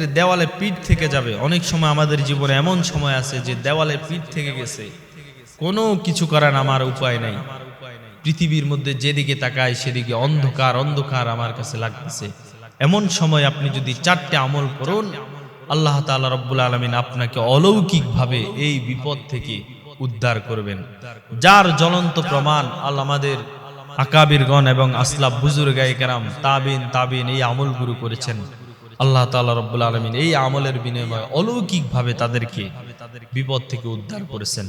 দেওয়ালে পিঠ থেকে যাবে। অনেক সময় আমাদের জীবনে এমন সময় আছে যে দেওয়ালে পিঠ থেকে গেছে। কোনো কিছু করার আমার উপায় নাই। পৃথিবীর মধ্যে যেদিকে তাকায় সেদিকে অন্ধকার অন্ধকার আমার কাছে লাগতেছে। এমন সময় আপনি যদি চারটে আমল করুন, আল্লাহ তাআলা রব্বুল আলমিন আপনাকে অলৌকিকভাবে এই বিপদ থেকে উদ্ধার করবেন। যার জ্বলন্ত প্রমাণ আল্লাহ আমাদের আকাবিরগণ এবং আসলাফ বুজুর্গায়ে কেরাম তাবিন তাবিন এই আমলগুলো করেছেন। আল্লাহ তাআলা রব্বুল আলমিন এই আমলের বিনিময়ে অলৌকিকভাবে তাদেরকে বিপদ থেকে উদ্ধার করেছেন।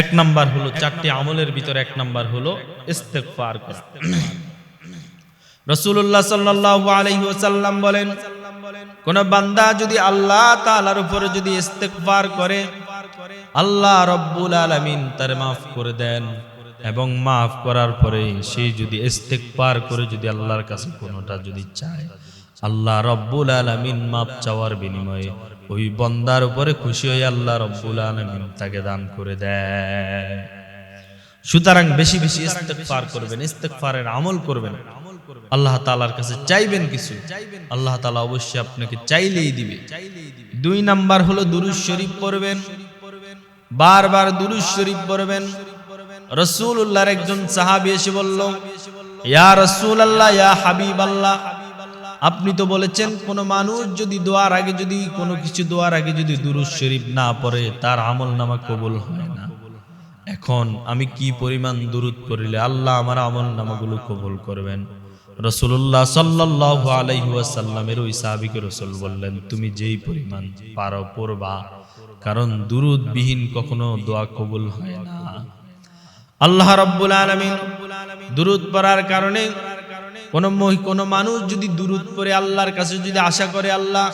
এক নাম্বার হলো, চারটি আমলের ভিতরে এক নাম্বার হলো ইস্তেগফার করা। রাসূলুল্লাহ সাল্লাল্লাহু আলাইহি ওয়াসাল্লাম বলেন, কোন বান্দা যদি আল্লাহ তাআলার উপরে যদি ইস্তেগফার করে, আল্লাহ রব্বুল আলামিন তার মাফ করে দেন এবং মাফ করার পরে সে যদি ইস্তেগফার করে যদি আল্লাহর কাছে কোনোটা যদি চায়। আল্লাহ রব্বুল আলামিন মাফ চাওয়ার বিনিময়ে ওই বন্দার উপরে খুশি হয়ে আল্লাহ রব্বুল আলামিন তাকে দান করে দেয় সুতরাং বেশি বেশি ইস্তেগফার করবেন, ইস্তেগফারের আমল করবেন। আল্লাহ তালার কাছে চাইবেন কিছু। আল্লাহ তালা অবশ্যই আপনাকে চাইলেই দিবে। দুই নাম্বার হলো দুরুজ শরীফ পড়বেন। বারবার দুরুজ শরীফ পড়বেন। রসূলুল্লাহর একজন সাহাবি এসে বলল, ইয়া রাসূলুল্লাহ, ইয়া হাবিবাল্লাহ আপনি তো বলেছেন, কোন মানুষ যদি দোয়ার আগে যদি, কোনো কিছু দোয়ার আগে যদি দুরুজ শরীফ না পড়ে, তার আমল নামা কবুল হয় না। এখন আমি কি পরিমাণ দূরত করিলে আল্লাহ আমার আমল নামাগুলো কবুল করবেন? রসুল্লাহ সাল্লাহ আলাইসাল্লামের ওই সাহাবিকে রসুল বললেন, তুমি যেই পরিমাণ পারো পড়বা, কারণ দুরুদ বিহীন কখনো দোয়া কবুল হয় না। আল্লাহ রব্বুল আলমিন দুরুদ পড়ার কারণে কোন কোন মানুষ যদি দূরত পরে আল্লাহর কাছে যদি আশা করে, আল্লাহ,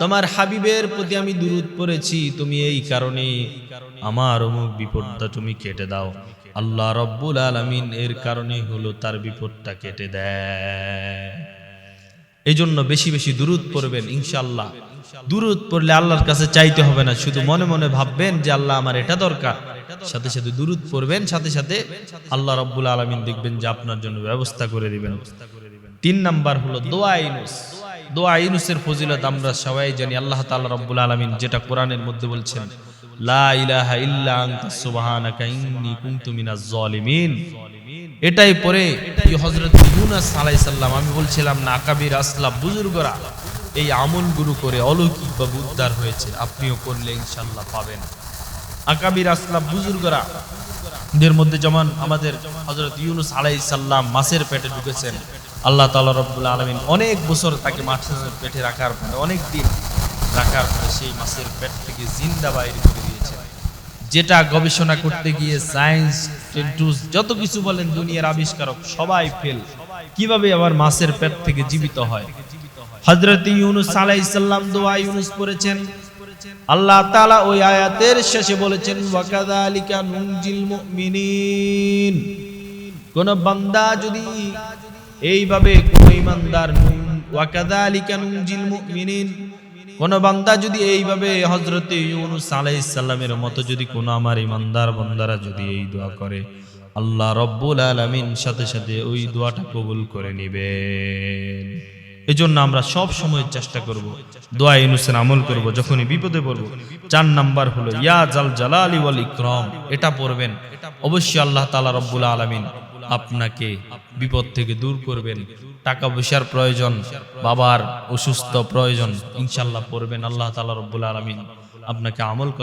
তোমার হাবিবের প্রতি আমি দূরত পড়েছি, তুমি এই কারণে আমার অমুক বিপদটা তুমি কেটে দাও। আল্লাহ রব্বুল আলমিন এর কারণে হলো তার বিপদটা কেটে দেয়। এই জন্য বেশি বেশি দূরত পড়বেন ইনশাল্লাহ দুরুদ পড়লে আল্লাহর কাছে চাইতে হবে না শুধু মনে মনে ভাববেন যে আল্লাহ আমার এটা দরকার। সাথে সাথে দুরুদ পড়বেন সাথে সাথে আল্লাহ রব্বুল আলমিন দেখবেন যে আপনার জন্য ব্যবস্থা করে দিবেন। তিন নাম্বার হলো দোয়া ইনুস। দোয়া ইনুসের ফজিলত আমরা সবাই জানি আল্লাহ তাআলা রব্বুল আলামিন যেটা কোরআনের মধ্যে বলছেন লা ইলাহা ইল্লা আনতা সুবহানাকা ইন্নী কুনতু মিনাজ জালিমিন। এটাই পরে হযরত ইউনূস আলাইহিস সালাম আমি বলছিলাম না আকাবির আসলাম বুজুর্গরা এই আমলগুলো করে অলৌকিকভাবে উদ্ধার হয়েছে। আপনিও করলে ইনশাআল্লাহ পাবেন। আকাবির আসলাম বুজুর্গরা, দের মধ্যে যেমন আমাদের হজরত ইউনুস আলাই সাল্লাম মাছের পেটে ঢুকেছেন, আল্লাহ তাআলা রব্বুল আলমিন অনেক বছর তাকে মাছের পেটে রাখার পরে, অনেক দিন রাখার পরে সেই মাছের পেট থেকে জিন্দা বাইরে করে দিয়েছেন। যেটা গবেষণা করতে গিয়ে সায়েন্স, টেন্টুস, যত কিছু বলেন দুনিয়ার আবিষ্কারক সবাই ফেল। কীভাবে আবার মাছের পেট থেকে জীবিত হয়? হজরত ইউনুস আলাইসাল্লাম দোয়া ইউনুস পড়েছেন। আল্লাহ তাআলা ওই আয়াতের শেষে বলেছেন, ওয়াকাযালিকা নুনজিল মুমিনিন। কোন বান্দা যদি এইভাবে কোন ইমানদার নুন- ওয়াকাযালিকা নুনজিল মুমিনিন। কোন বান্দা যদি এইভাবে হযরত ইউনুস আলাইহিস সালামের মতো যদি কোন আমার ইমানদার বান্দারা যদি এই দোয়া করে, আল্লাহ রব্বুল আলামিন সাথে সাথে ওই দোয়াটা কবুল করে নেবেন। এজন্য আমরা সব সময় চেষ্টা করব, দোয়া ইউনুসের আমল করব, যখনই বিপদে পড়ব। চার নাম্বার হলো, ইয়া জাল জালালি ওয়াল ইকরাম, এটা পড়বেন। অবশ্যই আল্লাহ তাআলা রব্বুল আলামিন আপনাকে বিপদ থেকে দূর করবেন। টাকা পয়সার প্রয়োজন, বাবার অসুস্থ প্রয়োজন ইনশাল্লাহ পড়বেন। আল্লাহ তাআলা রব্বুল আলামিন আপনাকে আমল করা